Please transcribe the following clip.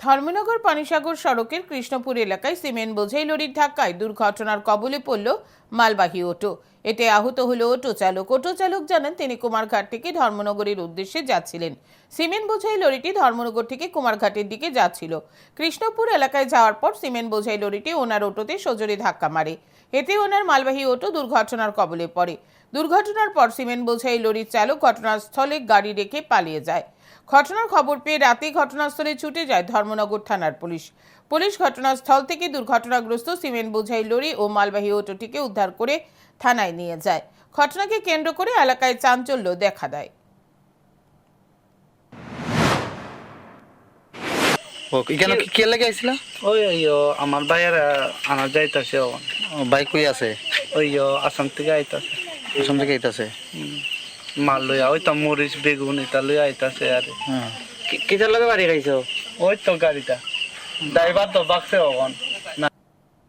ধর্মনগর পানিসাগর সড়কের কৃষ্ণপুর এলাকায় সিমেন্ট বোঝাই লরির ধাক্কায় দুর্ঘটনার কবলে পড়ল মালবাহী অটো। এতে আহত হলো অটো চালক অটো চালক জানান, তিনি কুমারঘাট থেকে ধর্মনগরের উদ্দেশ্যে যাচ্ছিলেন। সিমেন্ট বোঝাই লরিটি ধর্মনগর থেকে কুমারঘাটের দিকে যাচ্ছিল। কৃষ্ণপুর এলাকায় যাওয়ার পর সিমেন্ট বোঝাই লরিটি ওনার অটোতে সজোরে ধাক্কা মারে। এতে ওনার মালবাহী অটো দুর্ঘটনার কবলে পড়ে। দুর্ঘটনার পর সিমেন্ট বোঝাই লরির চালক ঘটনাস্থলে গাড়ি রেখে পালিয়ে যায়। ঘটনার খবর পেয়ে রাতে ঘটনাস্থলে ছুটে যায় ধর্মনগর থানার পুলিশ। পুলিশ ঘটনাস্থল থেকে দুর্ঘটনাগ্রস্ত সিমেন্ট বোঝাই লরি ও মালবাহী অটোটিকে উদ্ধার করে থানায় নিয়ে যায়। ঘটনাকে কেন্দ্র করে এলাকায় চাঞ্চল্য দেখা দেয়। কেন কি লাগে আইছিল? ওই ওই আমার ভাইয়ের আনা যাইতাছে বাইক কই আছে? ওই আসাম থেকে আইতাছে। আসাম থেকে আইতাছে? মাল লইয়া ওই তো মরিচ বেগুন এটা লইয়া আইতাছে আর। লগে বাড়ি ওই তো গাড়িটা। ড্রাইভার তো বাকছে ওখান